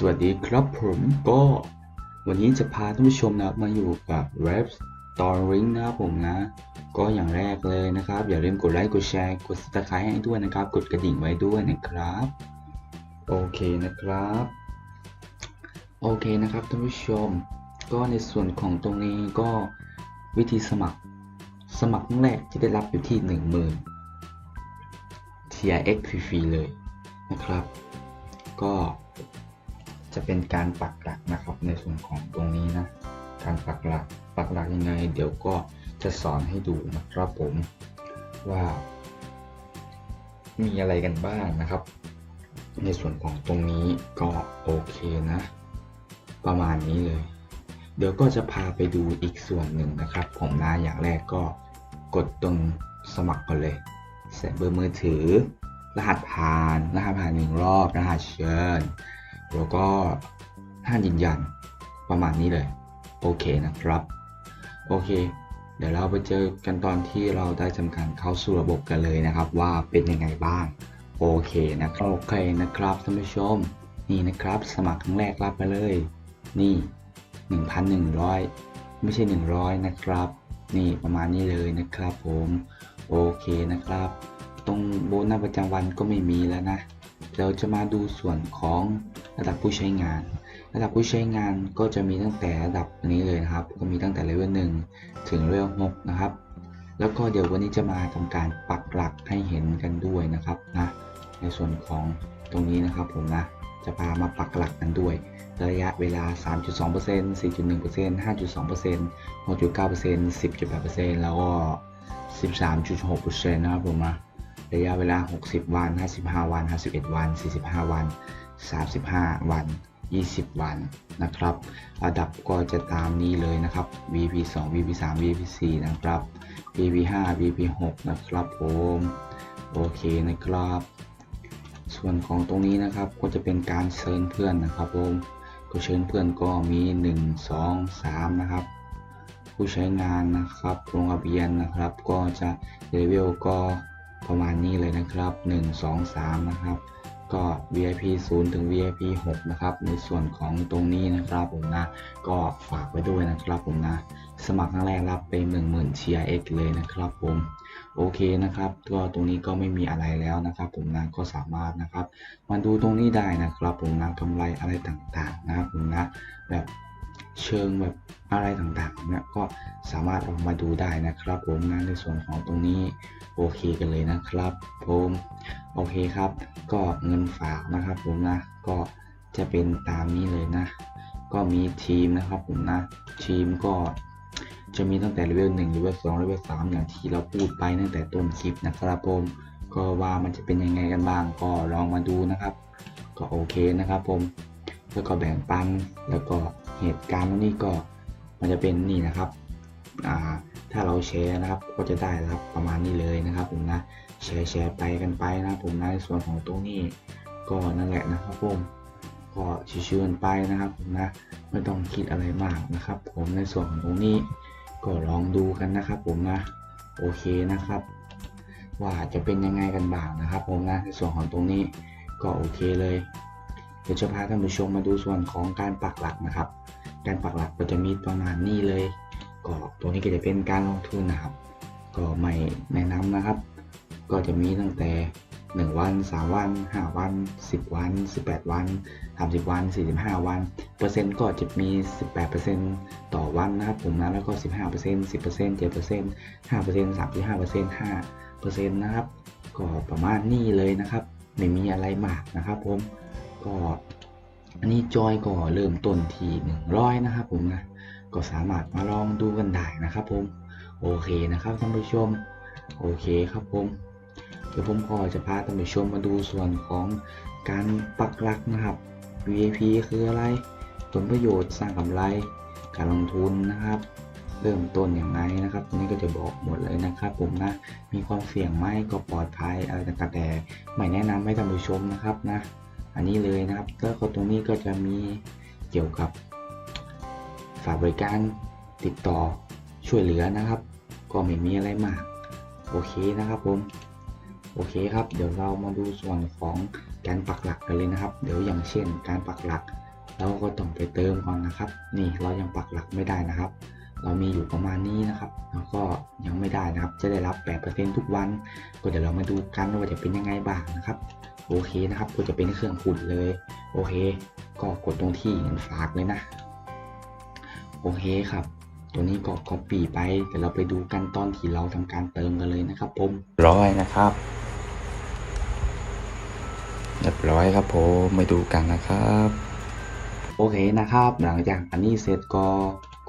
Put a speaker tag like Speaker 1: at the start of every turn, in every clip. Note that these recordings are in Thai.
Speaker 1: สวัสดีครับผมก็วันนี้จะพาท่านผู้ชมนะมาอยู่กับ Rap Storing นะครับผมนะ ก็อย่างแรกเลยนะครับ อย่าลืมกดไลค์กดแชร์กด subscribe ให้ด้วยนะครับ กดกระดิ่งไว้ด้วยนะครับ โอเคนะครับ โอเคนะครับท่านผู้ชม ก็ในส่วนของตรงนี้ก็วิธีสมัคร สมัครครั้งแรกจะได้รับอยู่ที่ 10,000 TRX ฟรีๆเลยนะครับ ก็ จะเป็นการปักหลักนะครับในส่วนของตรงนี้นะ การปักหลักปักหลักยังไง เดี๋ยวก็จะสอนให้ดูนะครับผมว่า มีอะไรกันบ้างนะครับ ในส่วนของตรงนี้ก็โอเคนะ ประมาณนี้เลย เดี๋ยวก็จะพาไปดูอีกส่วนหนึ่งนะครับ ผมนะอย่างแรกก็กดตรงสมัครก่อนเลยใส่เบอร์มือถือ รหัสผ่านรหัสผ่านหนึ่งรอบรหัสเชิญ แล้วก็รหัสยืนยันประมาณนี้เลย โอเคนะครับ โอเค เดี๋ยวเราไปเจอกันตอนที่เราได้ทำการเข้าสู่ระบบกันเลยนะครับ ว่าเป็นยังไงบ้าง โอเคนะครับโอเคนะครับท่านผู้ชม นี่นะครับ สมัครครั้งแรกรับไปเลย นี่ 1,100 ไม่ใช่ 100 นะครับ นี่ประมาณนี้เลยนะครับผม โอเคนะครับ ตรงโบนัสประจำวันก็ไม่มีแล้วนะ เราจะมาดูส่วนของระดับผู้ใช้งาน ระดับผู้ใช้งานก็จะมีตั้งแต่ระดับนี้เลยนะครับ ก็มีตั้งแต่เลเวล1ถึงเลเวล6นะครับ แล้วก็เดี๋ยววันนี้จะมาทำการปักหลักให้เห็นกันด้วยนะครับนะในส่วนของตรงนี้นะครับผมนะจะพามาปักหลักกันด้วย ระยะเวลา 3.2% 4.1% 5.2% 6.9% 10.8%แล้วก็ 13.6%นะครับผมนะ ระยะเวลา 60 วัน 55 วัน 51 วัน 45 วัน 35 วัน 20 วันนะครับ ระดับก็จะตามนี้เลยนะครับ VP 2 VP 3 VP 4นะครับ VP 5 VP 6นะครับผมโอเคนะครับ ส่วนของตรงนี้นะครับก็จะเป็นการเชิญเพื่อนนะครับผมก็เชิญเพื่อนก็มี 1 2 3 นะครับ ผู้ใช้งานนะครับลงทะเบียนนะครับ ก็จะเลเวลก็ ประมาณนี้เลยนะครับ 1 2 3 นะครับ ก็ VIP 0 ถึง VIP 6 นะครับ ในส่วนของตรงนี้นะครับผมนะ ก็ฝากไว้ด้วยนะครับผมนะ สมัครครั้งแรกรับไป 10,000 TRX เลยนะครับผมโอเคนะครับก็ตรงนี้ก็ไม่มีอะไรแล้วนะครับ ผมนะก็สามารถนะครับ มาดูตรงนี้ได้นะครับ ผมนะกำไรอะไรต่างๆนะครับผมนะแบบเชิงแบบอะไรต่างๆเนี่ยก็สามารถเอามาดูได้นะครับ ผมนะในส่วนของตรงนี้ โอเคกันเลยนะครับผมโอเคครับ ก็เงินฝากนะครับผมนะก็จะเป็นตามนี้เลยนะ ก็มีทีมนะครับผมนะ ทีมก็จะมีตั้งแต่เลเวล1เลเวล2เลเวล3อย่างที่เราพูดไปตั้งแต่ต้นคลิปนะครับผมก็ว่ามันจะเป็นยังไงกันบ้างก็ลองมาดูนะครับ ก็โอเคนะครับผมแล้วก็แบ่งปันแล้วก็เหตุการณ์นี้ก็มันจะเป็นนี่นะครับอ่า ถ้าเราแชร์นะครับก็จะได้นะครับประมาณนี้เลยนะครับ ผมนะแชร์แชร์ไปกันไปนะครับผมนะในส่วนของตรงนี้ก็นั่นแหละนะครับผมก็ชิวๆกันไปนะครับผมนะไม่ต้องคิดอะไรมากนะครับ ผมในส่วนของตรงนี้ก็ลองดูกันนะครับ ผมนะโอเคนะครับ ว่าจะเป็นยังไงกันบ้างนะครับ ผมนะในส่วนของตรงนี้ก็โอเคเลยเดี๋ยวจะพาท่านผู้ชมมาดูส่วนของการปักหลักนะครับ การปักหลักก็จะมีประมาณนี้เลย ก็ตัวนี้ก็จะเป็นการลงทุนนะครับ ก็ไม่แนะนำนะครับ ก็จะมีตั้งแต่ 1 วัน 3 วัน 5 วัน 10 วัน 18 วัน 30 วัน 45 วัน เปอร์เซ็นต์ก็จะมี 18%ต่อวันนะครับผมนะแล้วก็ 15% 10% 7% 5% 35% 5%นะครับก็ประมาณนี้เลยนะครับ ไม่มีอะไรมากนะครับผมก็อันนี้จอยก็เริ่มต้นที่100นะครับผมนะ ก็สามารถมาลองดูกันได้นะครับผมโอเคนะครับท่านผู้ชมโอเคครับผมเดี๋ยวผมก็จะพาท่านผู้ชมมาดูส่วนของการปักหลักนะครับ VIP คืออะไร ผลประโยชน์สร้างกำไร การลงทุนนะครับ เริ่มต้นอย่างไรนะครับตรงนี้ก็จะบอกหมดเลยนะครับ ผมนะ มีความเสี่ยงไหมก็ปลอดภัยอะไรต่างๆแต่ไม่แนะนำให้ท่านผู้ชมนะครับนะ อันนี้เลยนะครับ แล้วก็ตรงนี้ก็จะมีเกี่ยวกับ ฝากบริการติดต่อช่วยเหลือนะครับ ก็ไม่มีอะไรมาก โอเคนะครับผม โอเคครับ เดี๋ยวเรามาดูส่วนของการปักหลักกันเลยนะครับ เดี๋ยวอย่างเช่น การปักหลัก เราก็ต้องไปเติมก่อนนะครับ นี่เรายังปักหลักไม่ได้นะครับ เรามีอยู่ประมาณนี้นะครับ แล้วก็ยังไม่ได้นะครับ จะได้รับ 8%ทุกวัน ก็เดี๋ยวเรามาดูกันว่าจะเป็นยังไงบ้างนะครับโอเคนะครับก็จะเป็นเครื่องขุดเลย โอเค ก็กดตรงที่เงินฝากเลยนะ โอเคครับ ตัวนี้ก็ copy ไปเดี๋ยวเราไปดูกันตอนที่เราทำการเติมกันเลยนะครับผมร้อยนะครับเรียบร้อยครับผมไปดูกันนะครับ โอเคนะครับ หลังจากอันนี้เสร็จก็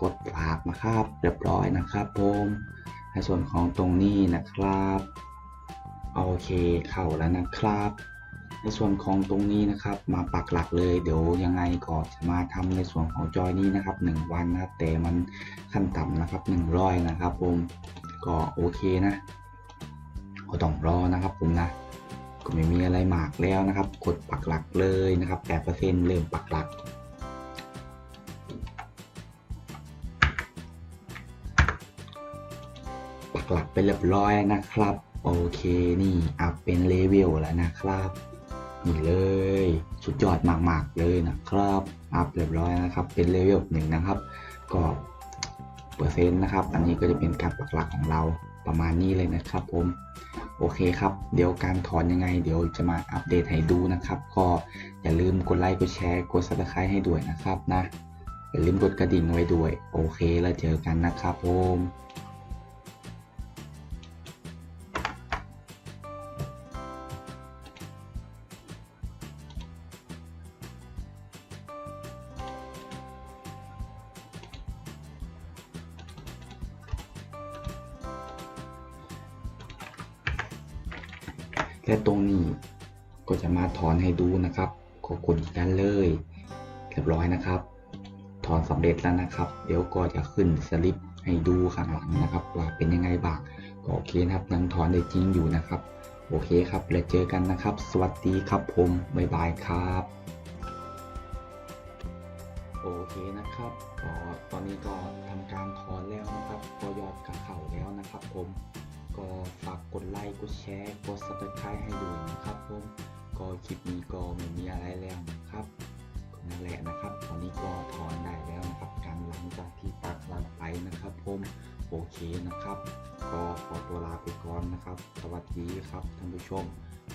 Speaker 1: กดฝากนะครับ เรียบร้อยนะครับผมในส่วนของตรงนี้นะครับ โอเคเข้าแล้วนะครับ ในส่วนของตรงนี้นะครับ มาปักหลักเลยเดี๋ยวยังไงก็จะมาทำในส่วนของจอยนี้นะครับ 1 วันนะครับ แต่มันขั้นต่ำนะครับ 100 นะครับ ผมก็โอเคนะก็ต้องรอนะครับ ผมนะก็ไม่มีอะไรมากแล้วนะครับ กดปักหลักเลยนะครับ8%เริ่มปักหลักปักหลักไปเรียบร้อยนะครับ โอเคนี่อัพเป็นเลเวลแล้วนะครับ นี่เลย สุดยอดมากๆเลยนะครับ อัพเรียบร้อยนะครับ เป็นเลเวลหนึ่งนะครับ ก็เปอร์เซ็นต์นะครับ อันนี้ก็จะเป็นการปักหลักของเราประมาณนี้เลยนะครับผม โอเคครับ เดี๋ยวการถอนยังไง เดี๋ยวจะมาอัปเดตให้ดูนะครับ ก็อย่าลืมกดไลค์กดแชร์กด subscribe ให้ด้วยนะครับนะ อย่าลืมกดกระดิ่งไว้ด้วย โอเคแล้วเจอกันนะครับผม และตรงนี้ก็จะมาถอนให้ดูนะครับก็กดอีกกันเลยเรียบร้อยนะครับ ถอนสำเร็จแล้วนะครับ เดี๋ยวก็จะขึ้นสลิปให้ดูข้างหลังนะครับ ว่าเป็นยังไงบ้างก็โอเคนะครับยังถอนได้จริงอยู่นะครับ โอเคครับ แล้วเจอกันนะครับ สวัสดีครับผมบ๊ายบายครับโอเคนะครับก็ตอนนี้ก็ทำการถอนแล้วนะครับก็ยอดกระเข่าแล้วนะครับผม ก็ฝากกดไลค์กดแชร์กด subscribe ให้ด้วยนะครับผมก็คลิปนี้ก็ไม่มีอะไรแล้วนะครับนั่นแหละนะครับตอนนี้ก็ถอนได้แล้วนะครับการหลังจากที่ปักหลังไปนะครับผมโอเคนะครับ ก็ขอตัวลาไปก่อนนะครับ สวัสดีครับท่านผู้ชม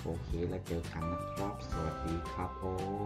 Speaker 1: โอเคแล้วเจอกันนะครับ สวัสดีครับผม